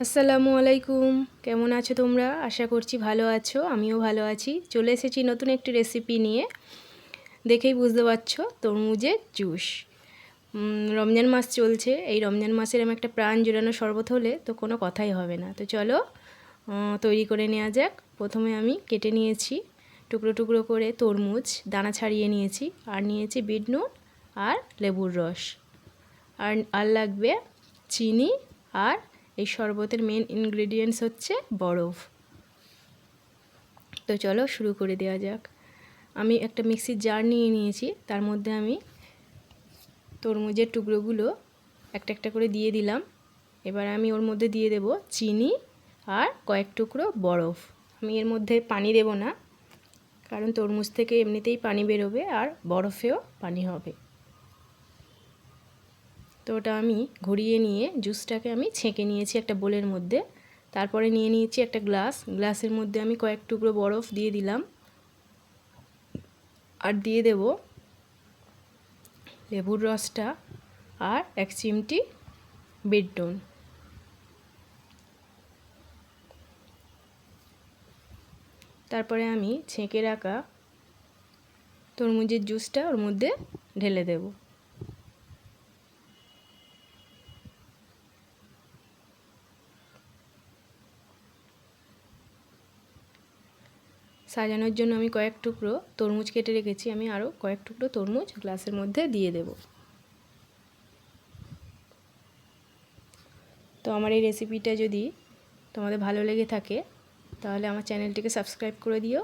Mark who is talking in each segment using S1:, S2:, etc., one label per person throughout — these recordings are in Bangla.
S1: আসসালামু আলাইকুম। কেমন আছো তোমরা? আশা করছি ভালো আছো, আমিও ভালো আছি। চলে এসেছি নতুন একটি রেসিপি নিয়ে। দেখেই বুঝতে পারছ, তরমুজের জুস রমজান মাস চলছে, এই রমজান মাসের আমি একটা প্রাণ জোড়ানো শরবত হলে তো কোনো কথাই হবে না। তো চলো তৈরি করে নেওয়া যাক। প্রথমে আমি কেটে নিয়েছি টুকরো টুকরো করে তরমুজ, দানা ছাড়িয়ে নিয়েছি, আর নিয়েছি বিট নুন আর লেবুর রস। আর আর লাগবে চিনি আর এই শরবতের মেন ইনগ্রেডিয়েন্টস হচ্ছে বরফ। তো চলো শুরু করে দেওয়া যাক। আমি একটা মিক্সির জার নিয়ে নিয়েছি, তার মধ্যে আমি তরমুজের টুকরোগুলো একটা একটা করে দিয়ে দিলাম। এবার আমি ওর মধ্যে দিয়ে দেব চিনি আর কয়েক টুকরো বরফ। আমি এর মধ্যে পানি দেব না, কারণ তরমুজ থেকে এমনিতেই পানি বেরোবে আর বরফেও পানি হবে। তো ওটা আমি ঘুরিয়ে নিয়ে জুসটাকে আমি ছেঁকে নিয়েছি একটা বোলের মধ্যে। তারপরে নিয়ে নিয়েছি একটা গ্লাস। গ্লাসের মধ্যে আমি কয়েক টুকরো বরফ দিয়ে দিলাম। আর দিয়ে দেব লেবুর রসটা আর এক চিমটি বিটনুন তারপরে আমি ছেঁকে রাখা তরমুজের জুসটা ওর মধ্যে ঢেলে দেবো। সাজানোর জন্য আমি কয়েক টুকরো তরমুজ কেটে রেখেছি। আমি আরও কয়েক টুকরো তরমুজ গ্লাসের মধ্যে দিয়ে দেব। তো আমার এই রেসিপিটা যদি তোমাদের ভালো লেগে থাকে, তাহলে আমার চ্যানেলটিকে সাবস্ক্রাইব করে দিও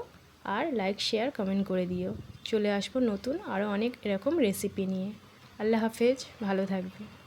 S1: আর লাইক, শেয়ার, কমেন্ট করে দিও। চলে আসব নতুন আরও অনেক এরকম রেসিপি নিয়ে। আল্লাহ হাফেজ, ভালো থাকবে।